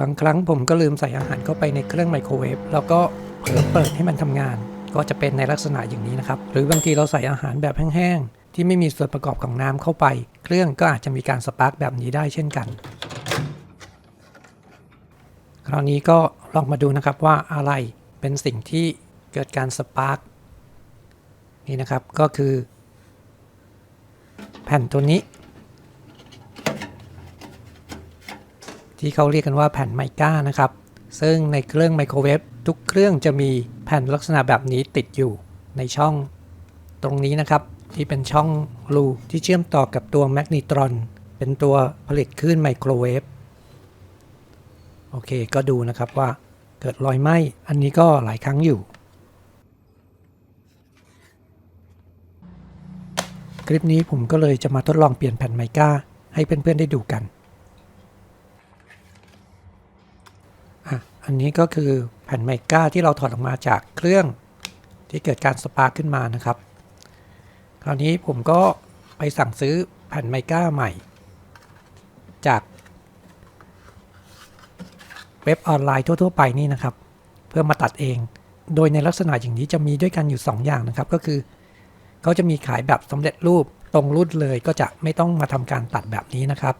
บางครั้งผมก็ลืมใส่อาหารเข้าไปในเครื่องไมโครเวฟแล้วก็เผลอเปิดให้มันทำงาน ก็จะเป็นในลักษณะอย่างนี้นะครับ หรือบางทีเราใส่อาหารแบบแห้งๆ ที่ไม่มีส่วนประกอบของน้ำเข้าไป เครื่องก็อาจจะมีการสปาร์กแบบนี้ได้เช่นกัน คราวนี้ก็ลองมาดูนะครับว่าอะไรเป็นสิ่งที่เกิดการสปาร์กนี่นะครับก็คือ แผ่นตัวนี้ ที่เขาเรียกกันว่าแผ่นไมก้านะครับ ซึ่งในเครื่องไมโครเวฟทุกเครื่องจะมีแผ่นลักษณะแบบนี้ติดอยู่ในช่องตรงนี้นะครับ ที่เป็นช่องรูที่เชื่อมต่อกับตัวแมกนิตรอนเป็นตัวผลิตคลื่นไมโครเวฟโอเคก็ดูนะครับว่าเกิดรอยไหม้อันนี้ก็หลายครั้งอยู่ คลิปนี้ผมก็เลยจะมาทดลองเปลี่ยนแผ่นไมก้าให้เพื่อนๆได้ดูกัน อันนี้ก็คือแผ่นไมก้าที่เราถอดออกมาจากเครื่องที่เกิดการสปาร์ขึ้นมานะครับ คราวนี้ผมก็ไปสั่งซื้อแผ่นไมก้าใหม่ จากเว็บออนไลน์ทั่ว ๆ ไปนี่นะครับ เพื่อมาตัดเอง โดยในลักษณะอย่างนี้จะมีด้วยกันอยู่ 2 อย่างนะครับ ก็คือเขาจะมีขายแบบสำเร็จรูปตรงรุ่นเลยก็จะไม่ต้องมาทำการตัดแบบนี้นะครับ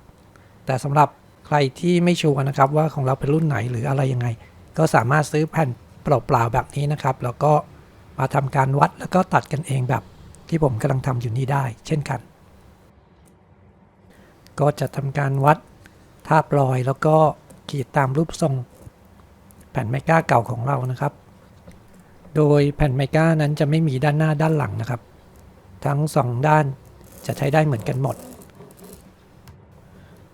แต่สำหรับ ใครที่ไม่ชัวร์นะครับว่าของเราเป็นรุ่นไหนหรืออะไรยังไง ก็สามารถซื้อแผ่นเปล่าๆแบบนี้นะครับ แล้วก็มาทำการวัดแล้วก็ตัดกันเองแบบที่ผมกำลังทำอยู่นี้ได้ เช่นกัน ก็จะทำการวัดทาบรอยแล้วก็ขีดตามรูปทรงแผ่นไมก้าเก่าของเรานะครับ โดยแผ่นไมก้านั้นจะไม่มีด้านหน้าด้านหลังนะครับ ทั้งสองด้านจะใช้ได้เหมือนกันหมด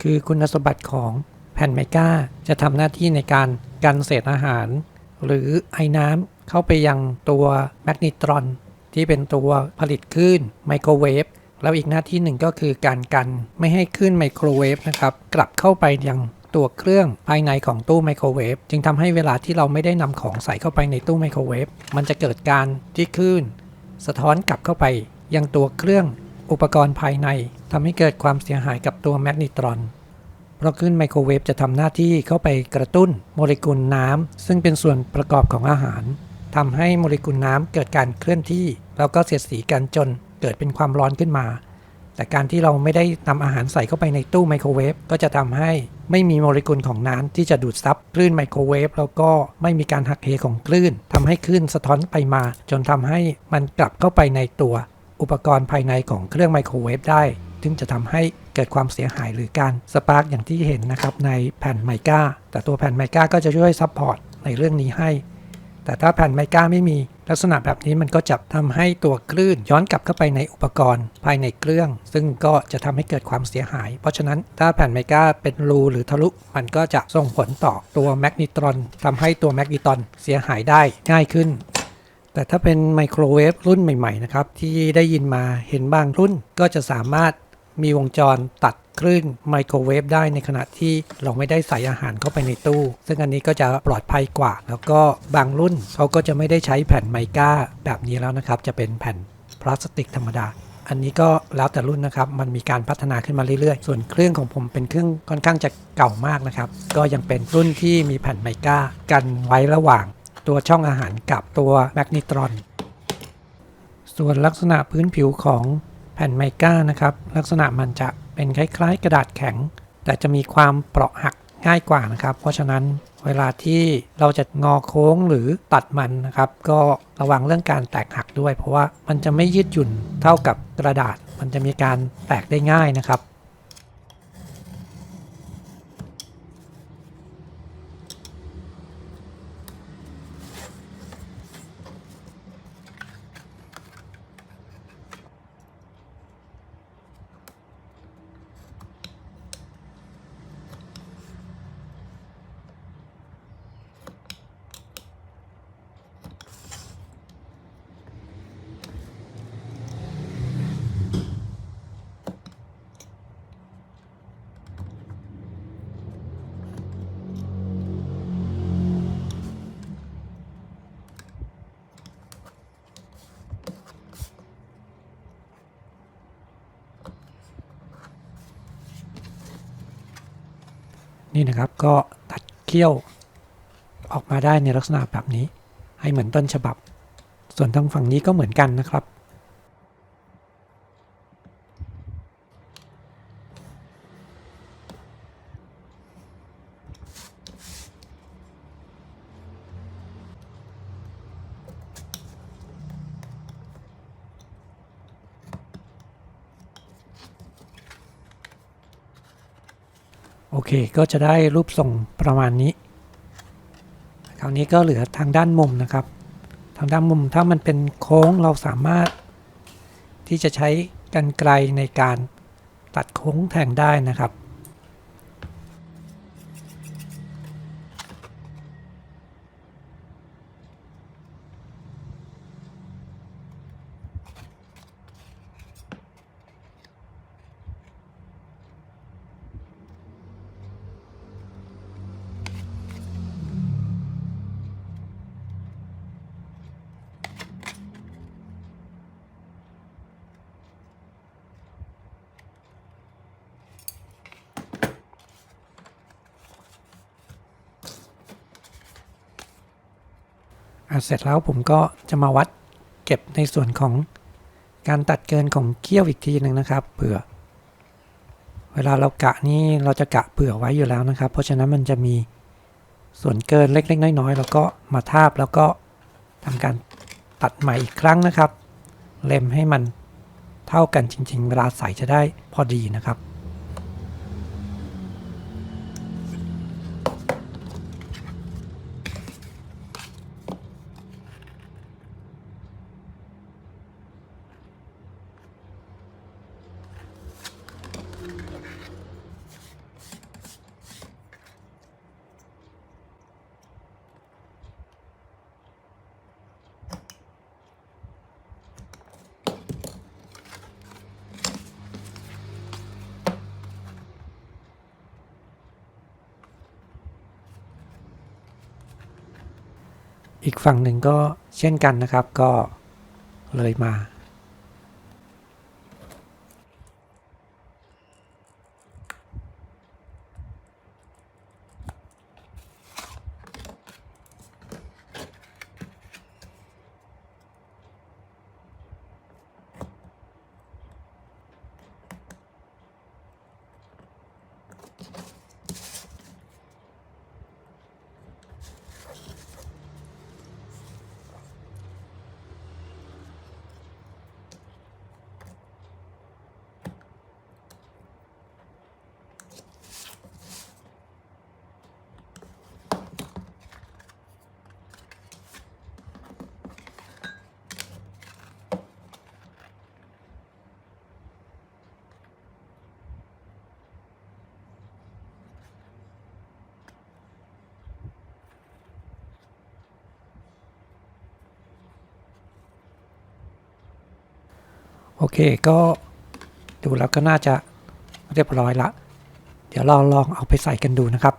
คือคุณสมบัติของแผ่นไมก้า จะทำหน้าที่ในการกันเศษอาหาร หรือไอ้น้ำเข้าไปยังตัวแมกนิตรอน ที่เป็นตัวผลิตคลื่นไมโครเวฟแล้วอีกหน้าที่หนึ่งก็คือการกันไม่ให้คลื่นไมโครเวฟนะครับกลับเข้าไปยังตัวเครื่องภายในของตู้ไมโครเวฟจึงทำให้เวลาที่เราไม่ได้นำของใส่เข้าไปในตู้ไมโครเวฟมันจะเกิดการที่คลื่นสะท้อนกลับเข้าไปยังตัวเครื่องอุปกรณ์ภายในทำให้เกิดความเสียหายกับตัวแมกนิตรอน เพราะคลื่นไมโครเวฟจะทำหน้าที่เข้าไปกระตุ้นโมเลกุลน้ำซึ่งเป็นส่วนประกอบของอาหารทำให้โมเลกุลน้ำเกิดการเคลื่อนที่ แล้วก็เสียดสีกันจนเกิดเป็นความร้อนขึ้นมา แต่การที่เราไม่ได้นำอาหารใส่เข้าไปในตู้ไมโครเวฟก็จะทำให้ไม่มีโมเลกุลของน้ำที่จะดูดซับคลื่นไมโครเวฟแล้วก็ไม่มีการหักเหของคลื่นทำให้คลื่นสะท้อนไปมา จนทำให้มันกลับเข้าไปในตัว อุปกรณ์ภายในของเครื่องไมโครเวฟได้ซึ่งจะทำให้ เกิดความเสียหายหรือการสปาร์กอย่างที่เห็นนะครับในแผ่นไมก้าแต่ตัวแผ่นไมก้าก็จะช่วยซัพพอร์ตในเรื่องนี้ให้ แต่ถ้าแผ่นไมก้าไม่มีลักษณะแบบนี้มันก็จะทำให้ตัวคลื่นย้อนกลับเข้าไปในอุปกรณ์ภายในเครื่อง ซึ่งก็จะทำให้เกิดความเสียหาย เพราะฉะนั้นถ้าแผ่นไมก้าเป็นรูหรือทะลุ มันก็จะส่งผลต่อตัวแมกนิตรอนทำให้ตัวแมกนิตรอนเสียหายได้ง่ายขึ้น แต่ถ้าเป็นไมโครเวฟรุ่นใหม่ๆนะครับที่ได้ยินมาเห็นบางรุ่นก็จะสามารถ มีวงจรตัดคลื่นไมโครเวฟได้ในขณะที่เราไม่ได้ใส่อาหารเข้าไปในตู้ ซึ่งอันนี้ก็จะปลอดภัยกว่า แล้วก็บางรุ่นเขาก็จะไม่ได้ใช้แผ่นไมก้าแบบนี้แล้วนะครับ จะเป็นแผ่นพลาสติกธรรมดา อันนี้ก็แล้วแต่รุ่นนะครับ มันมีการพัฒนาขึ้นมาเรื่อยๆ ส่วนเครื่องของผมเป็นเครื่องค่อนข้างจะเก่ามากนะครับ ก็ยังเป็นรุ่นที่มีแผ่นไมก้ากันไว้ระหว่าง ตัวช่องอาหารกับตัวแมกนิตรอน ส่วนลักษณะพื้นผิวของ แผ่นไมก้านะครับ ลักษณะมันจะเป็นคล้ายๆ กระดาษแข็ง แต่จะมีความเปราะหักง่ายกว่านะครับ เพราะฉะนั้นเวลาที่เราจะงอโค้งหรือตัดมันนะครับ ก็ระวังเรื่องการแตกหักด้วย เพราะว่ามันจะไม่ยืดหยุ่นเท่ากับกระดาษ มันจะมีการแตกได้ง่ายนะครับ นี่นะครับก็ตัดเขี้ยวออกมาได้ในลักษณะแบบนี้ ให้เหมือนต้นฉบับ ส่วนทางฝั่งนี้ก็เหมือนกันนะครับ โอเคก็จะได้รูปทรงประมาณนี้ คราวนี้ก็เหลือทางด้านมุมนะครับ ทางด้านมุมถ้ามันเป็นโค้งเราสามารถ ที่จะใช้กันไกลในการตัดโค้งแทงได้นะครับ อะเสร็จแล้วผมก็จะมาวัดเก็บในส่วนของการตัดเกินของเขี้ยวอีกทีหนึ่งนะครับเผื่อ เวลาเรากะนี่เราจะกะเผื่อไว้อยู่แล้วนะครับ เพราะฉะนั้นมันจะมีส่วนเกินเล็ก ๆ น้อยๆแล้วก็มาทาบแล้วก็ทำการตัดใหม่อีกครั้งนะครับ เล็มให้มันเท่ากันจริง ๆ เวลาใส่จะได้พอดีนะครับ อีกฝั่งหนึ่งก็เช่นกันนะครับ ก็เลยมา โอเคก็ดูแล้วก็น่าจะเรียบร้อยละ เดี๋ยวเราลองเอาไปใส่กันดูนะครับ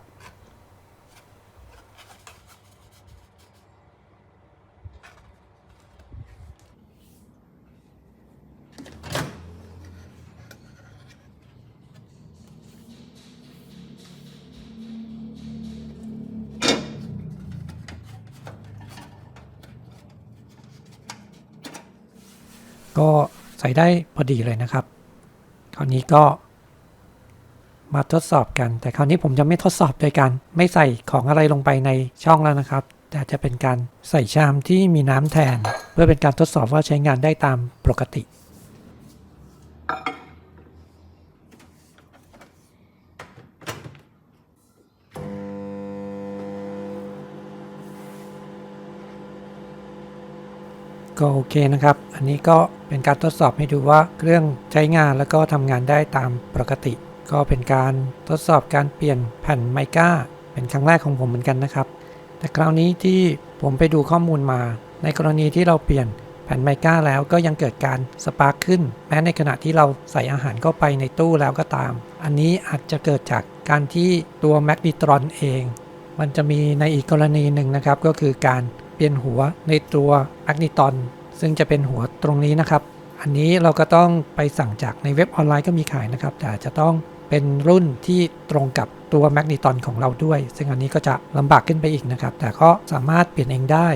ก็ ใส่ได้พอดีเลยนะครับ คราวนี้ก็มาทดสอบกัน แต่คราวนี้ผมจะไม่ทดสอบโดยการไม่ใส่ของอะไรลงไปในช่องแล้วนะครับ แต่จะเป็นการใส่ชามที่มีน้ำแทน เพื่อเป็นการทดสอบว่าใช้งานได้ตามปกติ ก็โอเคนะครับ อันนี้ก็เป็นการทดสอบให้ดูว่าเครื่องใช้งานแล้วก็ทำงานได้ตามปกติ ก็เป็นการทดสอบการเปลี่ยนแผ่นไมก้าเป็นครั้งแรกของผมเหมือนกันนะครับ แต่คราวนี้ที่ผมไปดูข้อมูลมา ในกรณีที่เราเปลี่ยนแผ่นไมก้าแล้วก็ยังเกิดการสปาร์คขึ้น แม้ในขณะที่เราใส่อาหารเข้าไปในตู้แล้วก็ตาม อันนี้อาจจะเกิดจากการที่ตัวแมกนิตรอนเอง มันจะมีในอีกกรณีหนึ่งนะครับก็คือการ เปลี่ยนหัวในตัวแมกนิตอน ซึ่งจะเป็นหัวตรงนี้นะครับ อันนี้เราก็ต้องไปสั่งจากในเว็บออนไลน์ก็มีขายนะครับ แต่จะต้องเป็นรุ่นที่ตรงกับตัวแมกนิตอนของเราด้วย ซึ่งอันนี้ก็จะลำบากขึ้นไปอีกนะครับ แต่ก็สามารถเปลี่ยนเองได้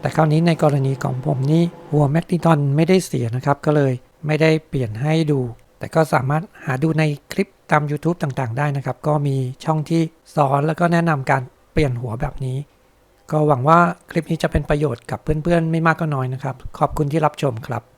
แต่คราวนี้ในกรณีของผมนี่หัวแมกนิตอนไม่ได้เสียนะครับ ก็เลยไม่ได้เปลี่ยนให้ดู แต่ก็สามารถหาดูในคลิปตาม YouTube ต่างๆ ได้นะครับ ก็มีช่องที่สอนแล้วก็แนะนำการเปลี่ยนหัวแบบนี้ ก็หวังว่าคลิปนี้จะเป็นประโยชน์กับเพื่อนๆ ไม่มากก็น้อยนะครับ ขอบคุณที่รับชมครับ